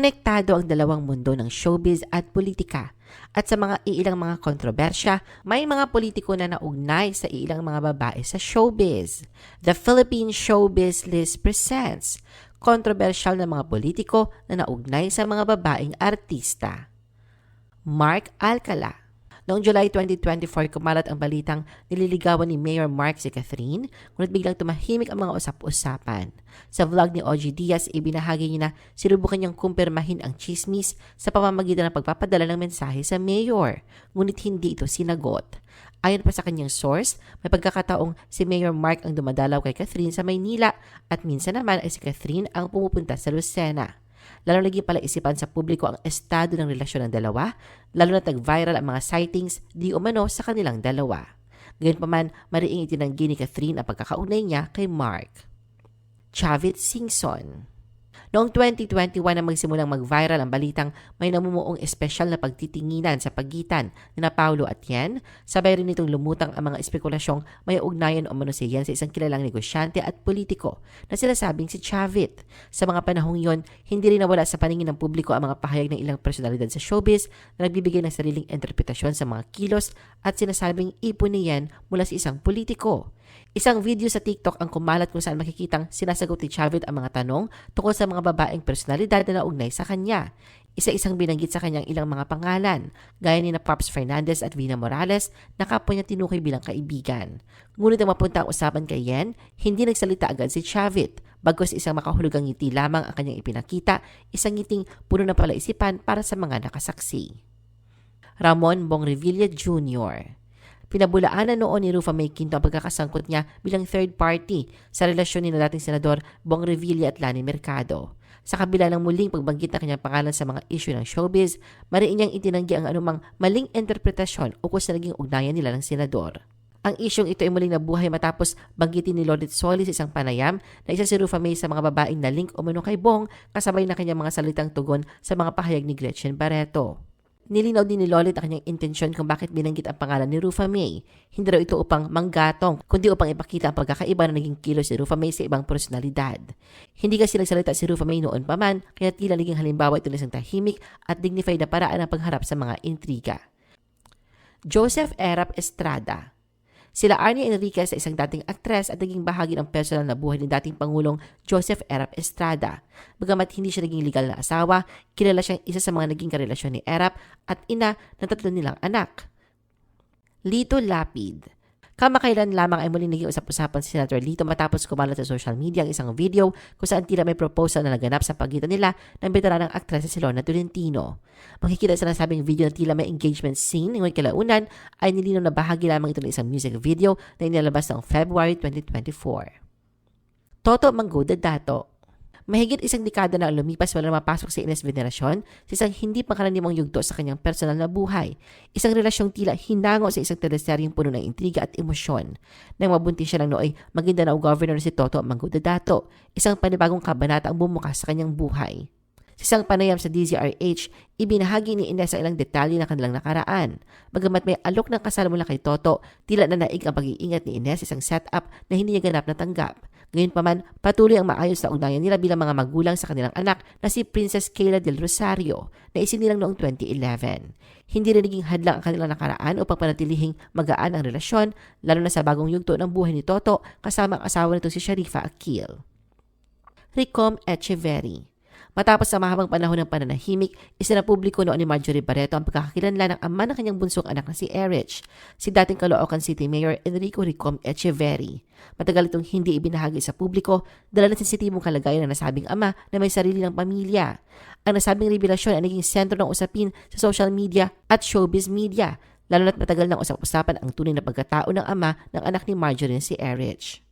Konektado ang dalawang mundo ng showbiz at politika. At sa mga iilang mga kontrobersya, may mga politiko na naugnay sa ilang mga babae sa showbiz. The Philippine Showbiz List presents kontrobersyal na mga politiko na naugnay sa mga babaeng artista. Mark Alcala Noong July 2024, kumalat ang balitang nililigawan ni Mayor Mark si Catherine, ngunit biglang tumahimik ang mga usap-usapan. Sa vlog ni OG Diaz, ibinahagi niya na sinubukan niyang kumpirmahin ang chismis sa pamamagitan ng pagpapadala ng mensahe sa Mayor, ngunit hindi ito sinagot. Ayon pa sa kanyang source, may pagkakataong si Mayor Mark ang dumadalaw kay Catherine sa Maynila at minsan naman ay si Catherine ang pumupunta sa Lucena. Lalo naging palaisipan sa publiko ang estado ng relasyon ng dalawa, lalo na tag-viral ang mga sightings di umano sa kanilang dalawa. Gayunpaman, mariing itinanggi ni Catherine ang pagkakaunay niya kay Mark. Chavit Singson Noong 2021 na magsimulang mag-viral ang balitang may namumuong espesyal na pagtitinginan sa pagitan ni na Paulo at Yen, sabay rin nitong lumutang ang mga espekulasyong may ugnayan o mano si Yen sa isang kilalang negosyante at politiko na sila sabing si Chavit. Sa mga panahong yon, hindi rin nawala sa paningin ng publiko ang mga pahayag ng ilang personalidad sa showbiz na nagbibigay ng sariling interpretasyon sa mga kilos at sinasabing ipon ni Yen mula sa isang politiko. Isang video sa TikTok ang kumalat kung saan makikitang sinasagot ni Chavit ang mga tanong tungkol sa mga babaeng personalidad na naugnay sa kanya. Isa-isang binanggit sa kanyang ilang mga pangalan, gaya ni na Pops Fernandez at Vina Morales na kapwa niya tinukoy bilang kaibigan. Ngunit ang mapunta ang usapan kay Yen, hindi nagsalita agad si Chavit, bagos isang makahulugang ngiti lamang ang kanyang ipinakita, isang ngiting puno ng palaisipan para sa mga nakasaksi. Ramon Bongrevilla Jr. Pinabulaanan noon ni Rufa May Quinto ang pagkakasangkot niya bilang third party sa relasyon ni na dating Senador Bong Revilla at Lani Mercado. Sa kabila ng muling pagbanggit ng kanyang pangalan sa mga issue ng showbiz, mariin niyang itinanggi ang anumang maling interpretasyon ukol sa naging ugnayan nila ng senador. Ang isyong ito ay muling nabuhay matapos banggitin ni Lolit Solis sa isang panayam na isa si Rufa May sa mga babaeng na link umano kay Bong kasabay na kanyang mga salitang tugon sa mga pahayag ni Gretchen Barreto. Nilinaw din ni Lolit ang kanyang intensyon kung bakit binanggit ang pangalan ni Rufa May. Hindi raw ito upang manggatong, kundi upang ipakita ang pagkakaiba na naging kilos si Rufa May sa ibang personalidad. Hindi kasi nagsalita si Rufa May noon pa man, kaya tila naging halimbawa ito ng isang tahimik at dignified na paraan ng pagharap sa mga intriga. Joseph Erap Estrada Sila Arnie Enriquez sa isang dating aktres at naging bahagi ng personal na buhay ni dating Pangulong Joseph Erap Estrada. Bagamat hindi siya naging legal na asawa, kilala siyang isa sa mga naging karelasyon ni Erap at ina ng tatlo nilang anak. Lito Lapid Kamakailan lamang ay muling naging usap-usapan si Senator Lito matapos kumalat sa social media ang isang video kung saan tila may proposal na naganap sa pagitan nila ng veteranang aktres si Lorna Tolentino. Makikita sa nasabing video na tila may engagement scene ngunit kalaunan ay nilinaw na bahagi lamang ito ng isang music video na inilabas noong February 2024. Toto Manggoda Dato Mahigit isang dekada na lumipas wala mapasok sa Ines Venerasyon sa isang hindi pangkaraniwang yugto sa kanyang personal na buhay. Isang relasyong tila hinango sa isang teleseryeng puno ng intriga at emosyon. Nang mabunti siya ng nooy, Maguindanao Governor si Toto Manggoda Dato, isang panibagong kabanata ang bumukas sa kanyang buhay. Sa isang panayam sa DZRH, ibinahagi ni Ines ang ilang detalye ng kanilang nakaraan. Bagamat may alok ng kasal mula kay Toto, tila na naig ang pag-iingat ni Ines isang setup na hindi niya ganap na tanggap. Gayunpaman, patuloy ang maayos na ugnayan nila bilang mga magulang sa kanilang anak na si Princess Kayla del Rosario na isinilang noong 2011. Hindi rin naging hadlang ang kanilang nakaraan upang panatilihing magaan ang relasyon, lalo na sa bagong yugto ng buhay ni Toto kasama ang asawa nito si Sharifa Akil. Ricom Echeverry Matapos sa mahabang panahon ng pananahimik, isinapubliko noon ni Marjorie Barreto ang pagkakakilanlan ng ama ng kanyang bunsong anak na si Erich, si dating Caloocan City Mayor Enrico Ricom Echeverry. Matagal itong hindi ibinahagi sa publiko dala ng sensitibong kalagayan ng nasabing ama na may sarili ng pamilya. Ang nasabing revelasyon ay naging sentro ng usapin sa social media at showbiz media, lalo na't matagal nang usap-usapan ang tunay na pagkatao ng ama ng anak ni Marjorie si Erich.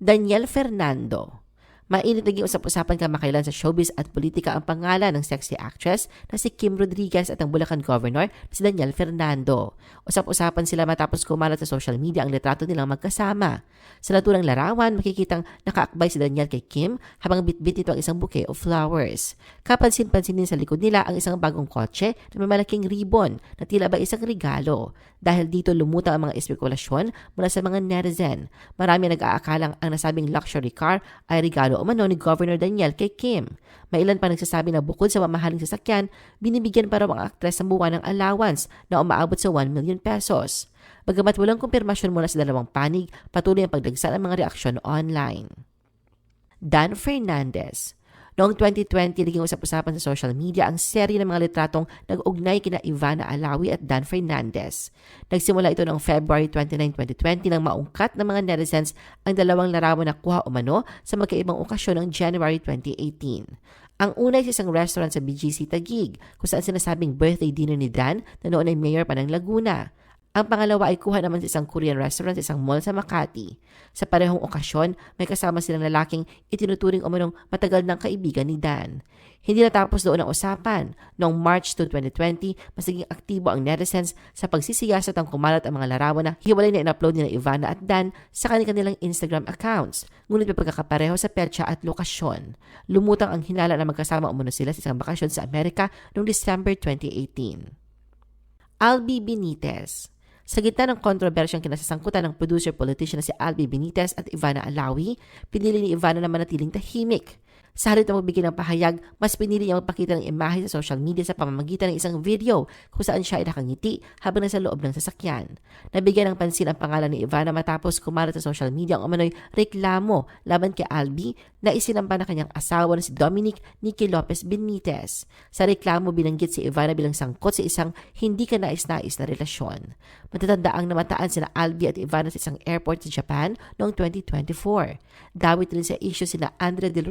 Daniel Fernando Mainit naging usap-usapan kamakailan sa showbiz at politika ang pangalan ng sexy actress na si Kim Rodriguez at ang Bulacan Governor na si Daniel Fernando. Usap-usapan sila matapos kumalat sa social media ang litrato nilang magkasama. Sa naturang larawan, makikitang nakaakbay si Daniel kay Kim habang bitbit ito ang isang bouquet of flowers. Kapansin-pansin din sa likod nila ang isang bagong kotse na may malaking ribbon na tila ba isang regalo. Dahil dito lumutang ang mga espekulasyon mula sa mga netizen. Marami nag-aakalang ang nasabing luxury car ay regalo regalo umano ni Governor Daniel kay Kim. May ilan pa nagsasabi na bukod sa mamahaling sasakyan, binibigyan pa raw ang aktres ng buwan ng allowance na umaabot sa 1 million pesos. Bagamat walang kumpirmasyon mula sa dalawang panig, patuloy ang pagdagsa ng mga reaksyon online. Dan Fernandez Noong 2020, naging usap-usapan sa social media ang serye ng mga litratong nag-ugnay kina Ivana Alawi at Dan Fernandez. Nagsimula ito noong February 29, 2020 nang maungkat ng mga netizens ang dalawang larawan na kuha umano sa magkaibang okasyon noong January 2018. Ang una ay sa isang restaurant sa BGC Taguig kung saan sinasabing birthday dinner ni Dan na noon ay mayor pa ng Laguna. Ang pangalawa ay kuha naman sa isang Korean restaurant sa isang mall sa Makati. Sa parehong okasyon, may kasama silang lalaking itinuturing umanong matagal ng kaibigan ni Dan. Hindi natapos doon ang usapan. Noong March 2, 2020, mas naging aktibo ang netizens sa pagsisiyasat ang kumalat ang mga larawan na hiwalay na in-upload ni Ivana at Dan sa kanilang Instagram accounts. Ngunit may pagkakapareho sa petsa at lokasyon. Lumutang ang hinala na magkasama umano sila sa isang bakasyon sa Amerika noong December 2018. Albi Benitez sa gitna ng kontrobersyang kinasasangkutan ng producer-politician na si Albi Benitez at Ivana Alawi, pinili ni Ivana na manatiling tahimik. Sa halip na magbigay ng pahayag, mas pinili niya magpakita ng imahe sa social media sa pamamagitan ng isang video kung saan siya ay nakangiti habang nasa loob ng sasakyan. Nabigyan ng pansin ang pangalan ni Ivana matapos kumalat sa social media ang umano'y reklamo laban kay Albi na isinampa na kanyang asawa na si Dominic Nicky Lopez Benitez. Sa reklamo binanggit si Ivana bilang sangkot sa isang hindi ka nais-nais na relasyon. Matatanda ang namataan sina Albi at Ivana sa isang airport sa Japan noong 2024. Dawit rin sa issue sina Andre Del